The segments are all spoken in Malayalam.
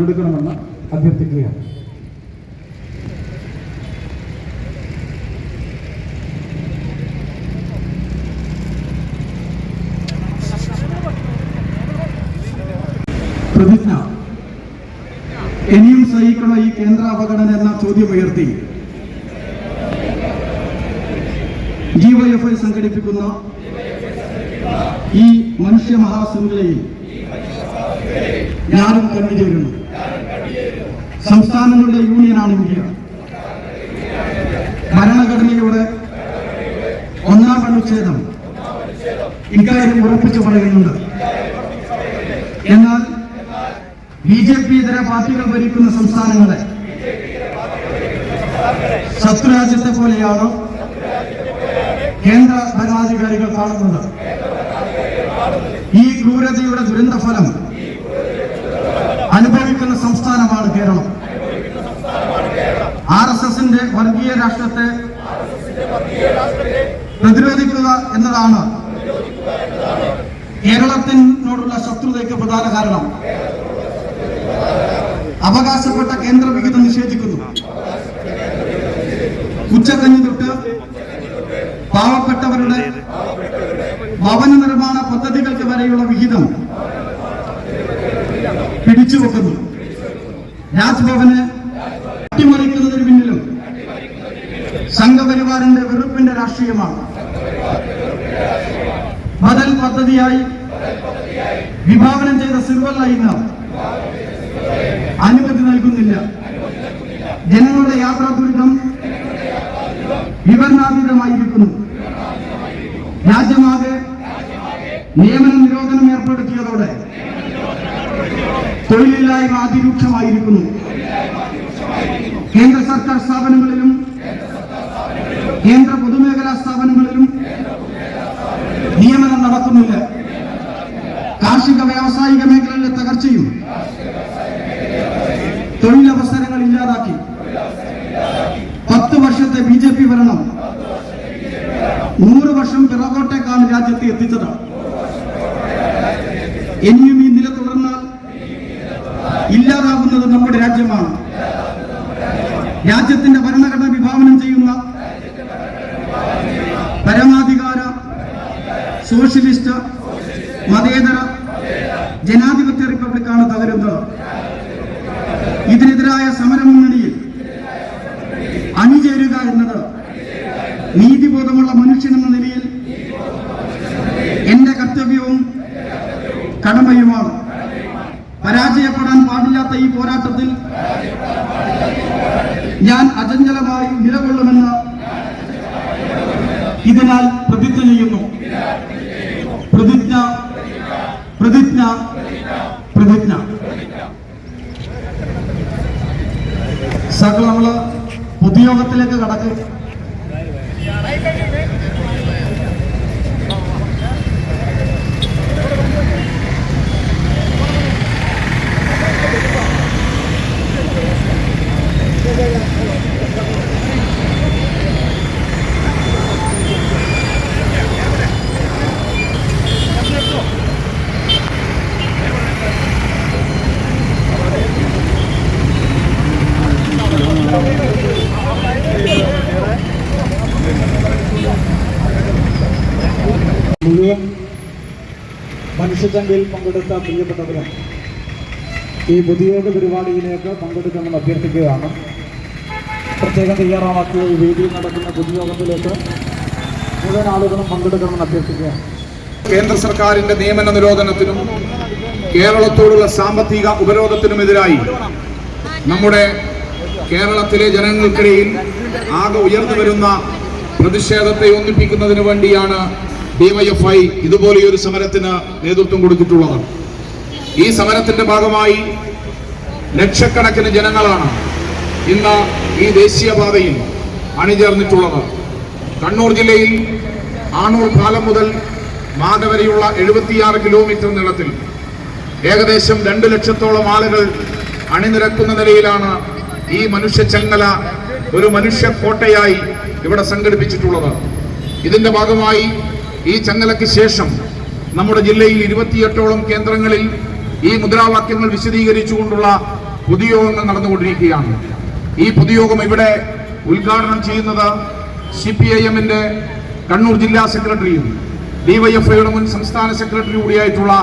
പങ്കെടുക്കണമെന്ന് അഭ്യർത്ഥിക്കുകയാണ്. പ്രതിജ്ഞ. ഇനിയും സഹിക്കണ ഈ കേന്ദ്ര അവഗണന എന്ന ചോദ്യമുയർത്തി ഐ സംഘടിപ്പിക്കുന്ന ഈ മനുഷ്യ മഹാശൃംഖലയിൽ ഞാനും കണ്ടുചേരുന്നു സംസ്ഥാനങ്ങളുടെ യൂണിയനാണ് ഇന്ത്യ. ഭരണഘടനയുടെ ഒന്നാം അനുച്ഛേദം ഇക്കാര്യം ഉറപ്പിച്ചു പറയുന്നുണ്ട്. എന്നാൽ ബി ജെ പി ഇതര പാർട്ടികൾ ഭരിക്കുന്ന സംസ്ഥാനങ്ങളെ ശത്രുരാജ്യത്തെ പോലെയാണ് കേന്ദ്ര ഭരണാധികാരികൾ കാണുന്നത്? ഈ ക്രൂരതയുടെ ദുരന്ത എസിന്റെ വർഗീയ രാഷ്ട്രത്തെ പ്രതിരോധിക്കുക എന്നതാണ് കേരളത്തിനോടുള്ള ശത്രുതയ്ക്ക് പ്രധാന കാരണം. അവകാശപ്പെട്ട കേന്ദ്ര വിഹിതം നിഷേധിക്കുന്നു. ഉച്ചകഞ്ഞി തൊട്ട് പാവപ്പെട്ടവരുടെ ഭവന നിർമ്മാണ പദ്ധതികൾക്ക് വരെയുള്ള വിഹിതം പിടിച്ചുവെക്കുന്നു. രാജ്ഭവന് രാഷ്ട്രീയമാണ്. ബദൽ പദ്ധതിയായി വിഭാവനം ചെയ്ത സിൽവർ ലൈന് അനുമതി നൽകുന്നില്ല. ജനങ്ങളുടെ യാത്രാ ദുരിതം വിവരണാതീതമായിരിക്കുന്നു. രാജ്യമാകെ നിയമന നിരോധനം ഏർപ്പെടുത്തിയതോടെ തൊഴിലില്ലായ്മ അതിരൂക്ഷമായിരിക്കുന്നു. കേന്ദ്ര സർക്കാർ സ്ഥാപനങ്ങളിലും കേന്ദ്ര പൊതുമേഖലാ സ്ഥാപനങ്ങളിലും നിയമനം നടക്കുന്നില്ല. കാർഷിക വ്യാവസായിക മേഖലയിലെ തകർച്ചയും തൊഴിലവസരങ്ങൾ ഇല്ലാതാക്കി. പത്ത് വർഷത്തെ ബി ജെ പി ഭരണം നൂറ് വർഷം പിറകോട്ടേക്കാണ് രാജ്യത്തെ എത്തിച്ചത്. ഇനിയും ഈ നില തുടർന്നാൽ ഇല്ലാതാകുന്നത് നമ്മുടെ രാജ്യമാണ്. രാജ്യത്തിന്റെ ഭരണഘടന വിഭാവനം ചെയ്യുന്ന പരമാധികാര സോഷ്യലിസ്റ്റ് മതേതര ജനാധിപത്യ റിപ്പബ്ലിക്കാണ് തകരുന്നത്. ഇതിനെതിരായ സമരമുന്നണിയിൽ അണിചേരുക എന്നത് നീതിബോധമുള്ള മനുഷ്യൻ എന്ന നിലയിൽ എന്റെ കർത്തവ്യവും കടമയുമാണ്. പരാജയപ്പെടാൻ പാടില്ലാത്ത ഈ പോരാട്ടത്തിൽ ഞാൻ അചഞ്ചലമായി നിലകൊള്ളുമെന്ന് ഇതിനാൽ പ്രതിജ്ഞ ചെയ്യുന്നു പ്രതിജ്ഞ പ്രതിജ്ഞ പ്രതിജ്ഞ സകല നമ്മൾ പൊതുയോഗത്തിലേക്ക് കടക്കും മുഴുവൻ മനുഷ്യചന്തയിൽ പങ്കെടുത്ത പ്രിയപ്പെട്ടവരും ഈ പൊതുയോഗ പരിപാടിയിലേക്ക് പങ്കെടുക്കണമെന്ന് അഭ്യർത്ഥിക്കുകയാണ്. പ്രത്യേകം തയ്യാറാക്കിയ ഈ വേദിയിൽ നടക്കുന്ന പൊതുയോഗത്തിലേക്ക് മുഴുവൻ ആളുകളും പങ്കെടുക്കണമെന്ന് അഭ്യർത്ഥിക്കുകയാണ്. കേന്ദ്ര സർക്കാരിന്റെ നിയമന നിരോധനത്തിനും കേരളത്തോടുള്ള സാമ്പത്തിക ഉപരോധത്തിനുമെതിരായി നമ്മുടെ കേരളത്തിലെ ജനങ്ങൾക്കിടയിൽ ആകെ ഉയർന്നു വരുന്ന പ്രതിഷേധത്തെ ഒന്നിപ്പിക്കുന്നതിന് വേണ്ടിയാണ് ഡിവൈഎഫ്ഐ ഇതുപോലെയൊരു സമരത്തിന് നേതൃത്വം കൊടുത്തിട്ടുള്ളതാണ്. ഈ സമരത്തിന്റെ ഭാഗമായി ലക്ഷക്കണക്കിന് ജനങ്ങളാണ് ഇന്ന് ഈ ദേശീയപാതയിൽ അണിചേർന്നിട്ടുള്ളത്. കണ്ണൂർ ജില്ലയിൽ ആണൂർ കാലം മുതൽ മാത വരെയുള്ള എഴുപത്തിയാറ് കിലോമീറ്റർ നീളത്തിൽ ഏകദേശം രണ്ട് ലക്ഷത്തോളം ആളുകൾ അണിനിരക്കുന്ന നിലയിലാണ് ഈ മനുഷ്യ ചങ്ങല ഒരു മനുഷ്യ കോട്ടയായി ഇവിടെ സംഘടിപ്പിച്ചിട്ടുള്ളത്. ഇതിന്റെ ഭാഗമായി ഈ ചങ്ങലയ്ക്ക് ശേഷം നമ്മുടെ ജില്ലയിൽ ഇരുപത്തിയെട്ടോളം കേന്ദ്രങ്ങളിൽ ഈ മുദ്രാവാക്യങ്ങൾ വിശദീകരിച്ചുകൊണ്ടുള്ള പൊതുയോഗങ്ങൾ നടന്നുകൊണ്ടിരിക്കുകയാണ്. ഈ പൊതുയോഗം ഇവിടെ ഉദ്ഘാടനം ചെയ്യുന്നത് സി പി ഐ എമ്മിന്റെ കണ്ണൂർ ജില്ലാ സെക്രട്ടറിയും ഡിവൈഎഫ്ഐയുടെ മുൻ സംസ്ഥാന സെക്രട്ടറി കൂടിയായിട്ടുള്ള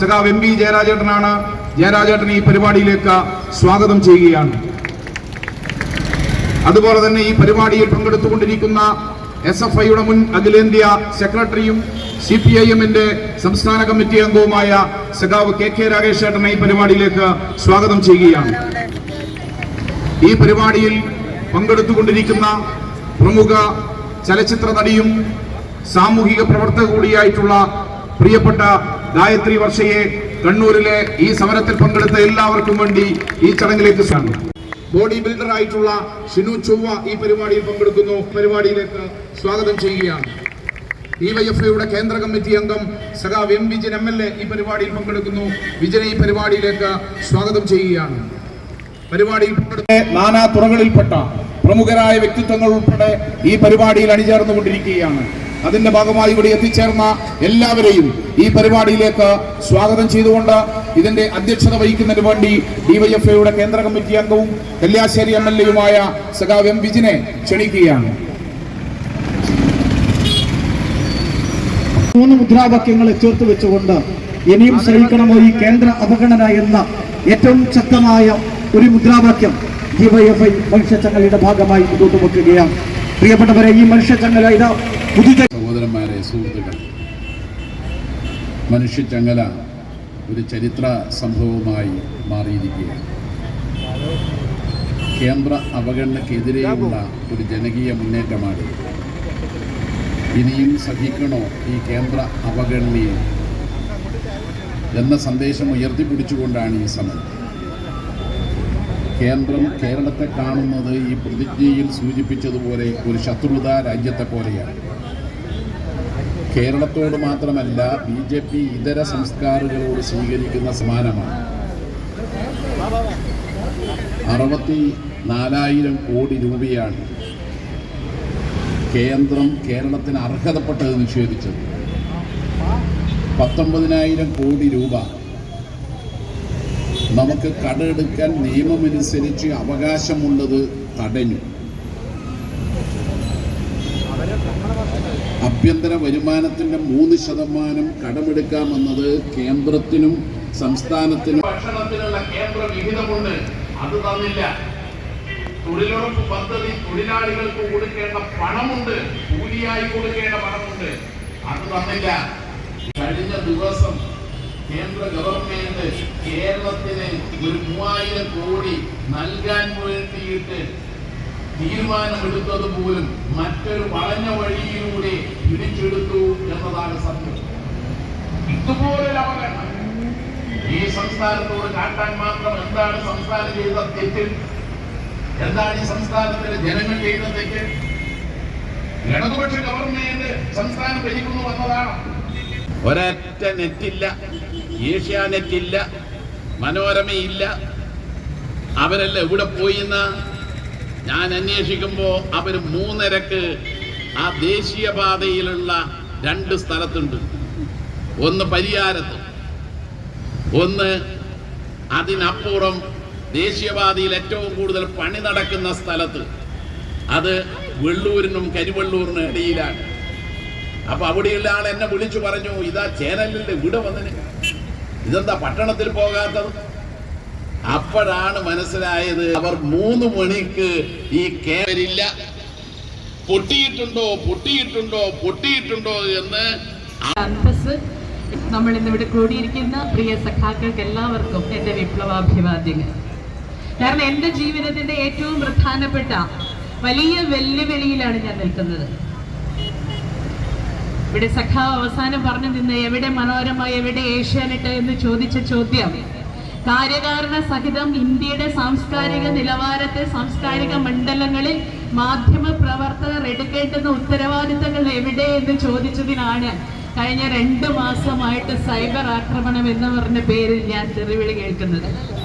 സഖാവ് എം പി ജയരാജേട്ടനാണ്. ജയരാജേട്ടൻ ഈ പരിപാടിയിലേക്ക് സ്വാഗതം ചെയ്യുകയാണ്. അതുപോലെ തന്നെ ഈ പരിപാടിയിൽ പങ്കെടുത്തുകൊണ്ടിരിക്കുന്ന എസ് എഫ് ഐയുടെ മുൻ അഖിലേന്ത്യാ സെക്രട്ടറിയും സി പി ഐ എമ്മിന്റെ സംസ്ഥാന കമ്മിറ്റി അംഗവുമായ സഖാവ് കെ കെ രാകേഷ് ഏട്ടനെ ഈ പരിപാടിയിലേക്ക് സ്വാഗതം ചെയ്യുകയാണ്. ഈ പരിപാടിയിൽ പങ്കെടുത്തുകൊണ്ടിരിക്കുന്ന പ്രമുഖ ചലച്ചിത്ര നടിയും സാമൂഹിക പ്രവർത്തക കൂടിയായിട്ടുള്ള പ്രിയപ്പെട്ട ഗായത്രി വർഷയെ കണ്ണൂരിലെ ഈ സമരത്തിൽ പങ്കെടുത്ത എല്ലാവർക്കും വേണ്ടി ഈ ചടങ്ങിലേക്ക് സ്വാഗതം. ബോഡി ബിൽഡർ ആയിട്ടുള്ള ഷിനു ചൊവ്വ ഈ പരിപാടിയിൽ പങ്കെടുക്കുന്നു. പരിപാടിയിലേക്ക് സ്വാഗതം ചെയ്യുകയാണ്. ഡിവൈഎഫ്ഐയുടെ കേന്ദ്ര കമ്മിറ്റി അംഗം സഖാവ് M Vijayan M L A ഈ പരിപാടിയിൽ പങ്കെടുക്കുന്നു. വിജയൻ ഈ പരിപാടിയിലേക്ക് സ്വാഗതം ചെയ്യുകയാണ്. പരിപാടിയിൽ പങ്കെടുത്ത നാനാ തുറകളിൽപ്പെട്ട പ്രമുഖരായ വ്യക്തിത്വങ്ങൾ ഉൾപ്പെടെ ഈ പരിപാടിയിൽ അണിചേർന്നുകൊണ്ടിരിക്കുകയാണ്. അതിന്റെ ഭാഗമായി ഇവിടെ എത്തിച്ചേർന്ന എല്ലാവരെയും ഈ പരിപാടിയിലേക്ക് സ്വാഗതം ചെയ്തുകൊണ്ട് ഇതിന്റെ അധ്യക്ഷത വഹിക്കുന്നതിന് വേണ്ടി ഡിവൈഎഫ്ഐയുടെ കേന്ദ്ര കമ്മിറ്റി അംഗവും കല്യാശ്ശേരി എം എൽ എയുമായ സഖാവ് എം വിജിനെ ക്ഷണിക്കുകയാണ്. മൂന്ന് മുദ്രാവാക്യങ്ങളെ ചേർത്ത് വെച്ചുകൊണ്ട് ഇനിയും ശ്രമിക്കണമോ ഈ കേന്ദ്ര അവഗണന എന്ന ഏറ്റവും ശക്തമായ ഒരു മുദ്രാവാക്യം ഡിവൈഎഫ്ഐ മനുഷ്യച്ചങ്ങലയുടെ ഭാഗമായി മുന്നോട്ട് വെക്കുകയാണ്. പ്രിയപ്പെട്ടവരെ ഈ മനുഷ്യച്ചങ്ങല ഇതാ പുതുത സഹോദരന്മാരെ സുഹൃത്തുക്കൾ മനുഷ്യച്ചങ്ങല ഒരു ചരിത്ര സംഭവമായി മാറിയിരിക്കുകയാണ്. കേന്ദ്ര അവഗണനക്കെതിരെയുള്ള ഒരു ജനകീയ മുന്നേറ്റമാണ് ഇനിയും സഹിക്കണോ ഈ കേന്ദ്ര അവഗണനയെ? എന്ന സന്ദേശം ഉയർത്തിപ്പിടിച്ചുകൊണ്ടാണ് ഈ സമരം. കേന്ദ്രം കേരളത്തെ കാണുന്നത് ഈ പ്രതിജ്ഞയിൽ സൂചിപ്പിച്ചതുപോലെ ഒരു ശത്രുത രാജ്യത്തെ പോലെയാണ്. കേരളത്തോട് മാത്രമല്ല ബി ജെ പി ഇതര സംസ്കാരങ്ങളോട് സ്വീകരിക്കുന്ന സമാനമാണ് അറുപത്തി നാലായിരം കോടി രൂപയാണ് കേന്ദ്രം കേരളത്തിന് അർഹതപ്പെട്ടത് നിഷേധിച്ചത്. പത്തൊമ്പതിനായിരം കോടി രൂപ. നമുക്ക് കടമെടുക്കാൻ നിയമമനുസരിച്ച് അവകാശമുള്ളത് തടഞ്ഞു. ആഭ്യന്തര വരുമാനത്തിന്റെ മൂന്ന് ശതമാനം കടമെടുക്കാമെന്നത് കേന്ദ്രത്തിനും സംസ്ഥാനത്തിനും ഭക്ഷണത്തിനുള്ള കേന്ദ്ര വിഹിതമുണ്ട്. അത് തന്നില്ല. തൊഴിലുറപ്പ് പദ്ധതി തൊഴിലാളികൾക്ക് കൊടുക്കേണ്ട പണമുണ്ട്. കൂലിയായി കൊടുക്കേണ്ട പണമുണ്ട്. അത് തന്നില്ല. കഴിഞ്ഞ ദിവസം കേന്ദ്ര ഗവൺമെന്റ് കേരളത്തിന് ഒരു മൂവായിരം കോടി നൽകാൻ വേണ്ടിയിട്ട് തീരുമാനമെടുത്തത് പോലും മറ്റൊരു വളഞ്ഞ വഴിയിലൂടെ തിരിച്ചെടുത്തു എന്നതാണ് സത്യം. ഇതുപോലൊരു അവഗണന. ഈ സംസ്ഥാനത്തോട് കാട്ടാൻ മാത്രം എന്താണ് സംസ്ഥാനം ചെയ്ത തെറ്റ്? എന്താണ് ഈ സംസ്ഥാനത്തിലെ ജനങ്ങൾ ചെയ്ത തെറ്റ്? ഇടതുപക്ഷ ഗവൺമെന്റ് സംസ്ഥാനം ഭരിക്കുന്നു എന്നതാണ്. ഒരൊറ്റ നെറ്റില്ല ഏഷ്യാനെറ്റില്ല മനോരമയില്ല. അവരെല്ലാം എവിടെ പോയിന്ന് ഞാൻ അന്വേഷിക്കുമ്പോൾ അവർ മൂന്നരക്ക് ആ ദേശീയപാതയിലുള്ള രണ്ട് സ്ഥലത്തുണ്ട്. ഒന്ന് പരിയാരത്ത്. ഒന്ന് അതിനപ്പുറം ദേശീയപാതയിൽ ഏറ്റവും കൂടുതൽ പണി നടക്കുന്ന സ്ഥലത്ത്. അത് വെള്ളൂരിനും കരിവെള്ളൂരിനും ഇടയിലാണ്. അപ്പൊ അവിടെയുള്ള ആൾ എന്നെ വിളിച്ചു പറഞ്ഞു ഇതാ ചേനലിന്റെ വീട് വന്നിന്. ഇതെന്താ പട്ടണത്തിൽ പോകാത്തത്? അപ്പോഴാണ് മനസ്സിലായത് അവർ മൂന്ന് മണിക്ക് ഈ കേവരില്ല പൊട്ടിയിട്ടുണ്ടോ പൊട്ടിയിട്ടുണ്ടോ പൊട്ടിയിട്ടുണ്ടോ എന്ന് അന്തസ് നമ്മൾ ഇന്നിവിടെ കൂടിയിരിക്കുന്ന പ്രിയ സഖാക്കൾക്ക് എല്ലാവർക്കും എന്റെ വിപ്ലവാഭിവാദ്യങ്ങൾ. കാരണം എന്റെ ജീവിതത്തിന്റെ ഏറ്റവും പ്രധാനപ്പെട്ട വലിയ വെല്ലുവിളിയിലാണ് ഞാൻ നിൽക്കുന്നത്. ഇവിടെ സഖാവ് അവസാനം പറഞ്ഞു നിന്ന് എവിടെ മനോരമ എവിടെ ഏഷ്യാനെട്ട് എന്ന് ചോദിച്ച ചോദ്യം കാര്യകാരണ സഹിതം ഇന്ത്യയുടെ സാംസ്കാരിക നിലവാരത്തെ സാംസ്കാരിക മണ്ഡലങ്ങളിൽ മാധ്യമ പ്രവർത്തകർ എടുക്കേണ്ടുന്ന ഉത്തരവാദിത്തങ്ങൾ എവിടെ എന്ന് ചോദിച്ചതിനാണ് കഴിഞ്ഞ രണ്ട് മാസമായിട്ട് സൈബർ ആക്രമണം എന്ന് പറഞ്ഞ പേരിൽ ഞാൻ തെറിവിളി കേൾക്കുന്നത്.